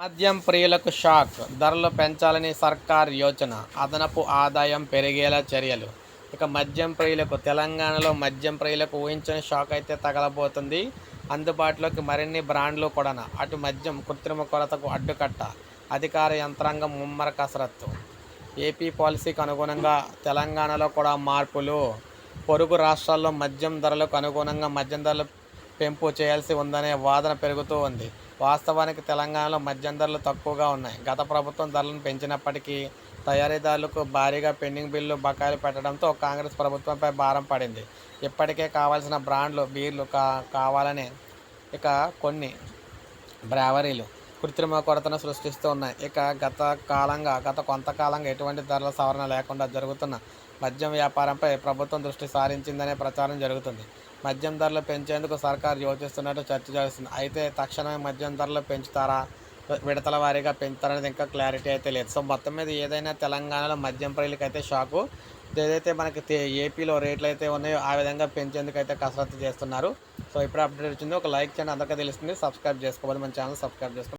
మద్యం ప్రియులకు షాక్. ధరలు పెంచాలని సర్కార్ యోచన. అదనపు ఆదాయం పెరిగేలా చర్యలు. ఇక మద్యం ప్రియులకు తెలంగాణలో మద్యం ప్రియులకు ఊహించని షాక్ అయితే తగలబోతుంది. అందుబాటులోకి మరిన్ని బ్రాండ్లు కూడా అటు మద్యం కృత్రిమ కొరతకు అడ్డుకట్ట. అధికార యంత్రాంగం ముమ్మర కసరత్తు. ఏపీ పాలసీకి అనుగుణంగా తెలంగాణలో కూడా మార్పులు. పొరుగు రాష్ట్రాల్లో మద్యం ధరలకు అనుగుణంగా మద్యం ధరలు పెంపు చేయాల్సి ఉందనే వాదన పెరుగుతూ ఉంది. వాస్తవానికి తెలంగాణలో మద్యం ధరలు తక్కువగా ఉన్నాయి. గత ప్రభుత్వం ధరలను పెంచినప్పటికీ తయారీదారులకు భారీగా పెండింగ్ బిల్లు బకాయిలు పెట్టడంతో కాంగ్రెస్ ప్రభుత్వంపై భారం పడింది. ఇప్పటికే కావాల్సిన బ్రాండ్లు బీర్లు కా కావాలని ఇక కొన్ని బ్రావరీలు కృత్రిమ కొరతను సృష్టిస్తూ ఉన్నాయి. ఇక గత కాలంగా గత కొంతకాలంగా ఎటువంటి ధరల సవరణ లేకుండా జరుగుతున్న మద్యం వ్యాపారంపై ప్రభుత్వం దృష్టి సారించిందనే ప్రచారం జరుగుతుంది. మద్యం ధరలు పెంచేందుకు సర్కారు యోచిస్తున్నట్టు చర్చ జరుగుతుంది. అయితే తక్షణమే మద్యం ధరలు పెంచుతారా? విడతల వారీగా పెంచుతారనేది ఇంకా క్లారిటీ అయితే లేదు. సో మొత్తం మీద ఏదైనా తెలంగాణలో మద్యం ప్రియులకి అయితే షాకు. ఏదైతే మనకి ఏపీలో రేట్లు అయితే ఉన్నాయో ఆ విధంగా పెంచేందుకు అయితే కసరత్తు చేస్తున్నారు. సో ఇప్పుడు అప్డేట్ వచ్చింది. ఒక లైక్ చేయండి. అందరికీ తెలుస్తుంది. సబ్స్క్రైబ్ చేసుకోవాలి. మన ఛానల్ సబ్స్క్రైబ్ చేసుకోండి.